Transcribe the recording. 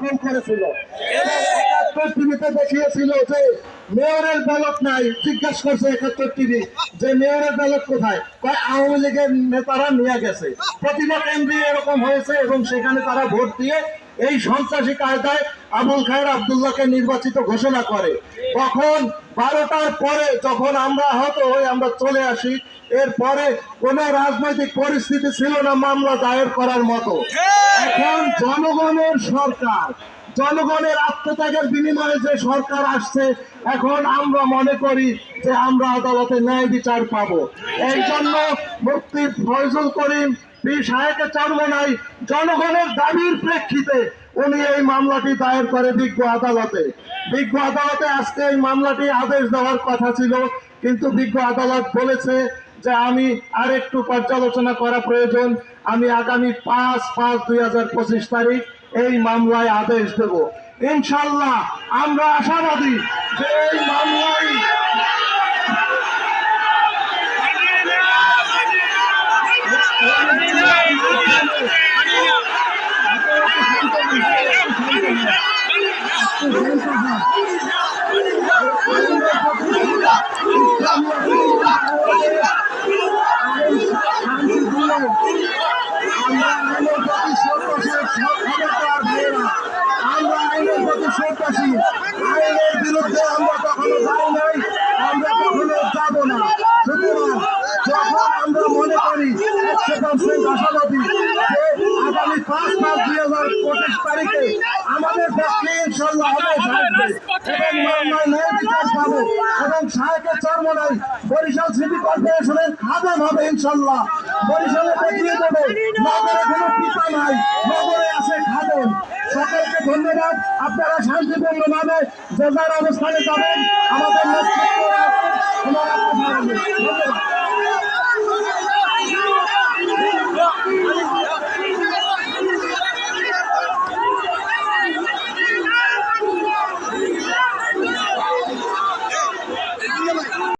দখল করেছিল। একাত্তর টিভিতে দেখিয়েছিল যে মেয়রের ব্যালট নাই। জিজ্ঞাসা করছে একাত্তর টিভি যে মেয়রের ব্যালট কোথায়? কয়, আওয়ামী লীগের নেতারা নিয়ে গেছে। প্রতিটা কেন্দ্রে এরকম হয়েছে এবং সেখানে তারা ভোট দিয়ে এই সন্ত্রাসী কায়দায় আবুল খায়ের আবদুল্লাহকে নির্বাচিত ঘোষণা করে। তখন বারোটার পরে যখন আমরা আহত হয়ে আমরা চলে আসি এরপরে কোন রাজনৈতিক পরিস্থিতি ছিল না মামলা দায়ের করার মতো। এখন জনগণের সরকার জনগণের আত্মত্যাগের বিনিময়ে যে সরকার আসছে, এখন আমরা মনে করি যে আমরা আদালতে ন্যায় বিচার পাবো। এই জন্য মুক্তি ফয়জুল করিম পি সাহেবের চারমনাই জনগণের দাবির প্রেক্ষিতে উনি এই মামলাটি দায়ের করে বিজ্ঞ আদালতে। বিজ্ঞ আদালতে আজকে এই মামলাটি আদেশ দেওয়ার কথা ছিল। কিন্তু বিজ্ঞ আদালত বলেছে যে আমি আর একটু পর্যালোচনা করা প্রয়োজন। আমি আগামী পাঁচ পাঁচ দুই তারিখ এই মামলায় আদেশ দেব। ইনশাল্লাহ আমরা আশাবাদী যে এই মামলায় আইনের প্রতি সন্ত্রাসী খবরদার ভাইয়েরা আমরা আইনের প্রতি সন্ত্রাসী আইনের বিরুদ্ধে আমরা কখনো যাই নাই আমরা কখনো যাব না সুতরাং যখন আমরা মনে করি একশো পার্সেন্ট আশাবাদী যে আগামী পাঁচ পাঁচ দুই হাজার পঁচিশ তারিখে আমাদের পক্ষে ইনশাল্লাহ এবং বিচার পাবো এবং সাহেবের চর্মনাই বরিশাল সিটি কর্পোরেশনের খাদেম হবে ইনশাল্লাহ। বরিশালে দেখিয়ে দেবে। নগরে কোনো পিতা নাই। নগরে আছে খাদেম। সকলকে ধন্যবাদ। আপনারা শান্তিপূর্ণ ভাবে যে যার অবস্থানে যাবেন, আমাদের নেতৃত্ব। ধন্যবাদ।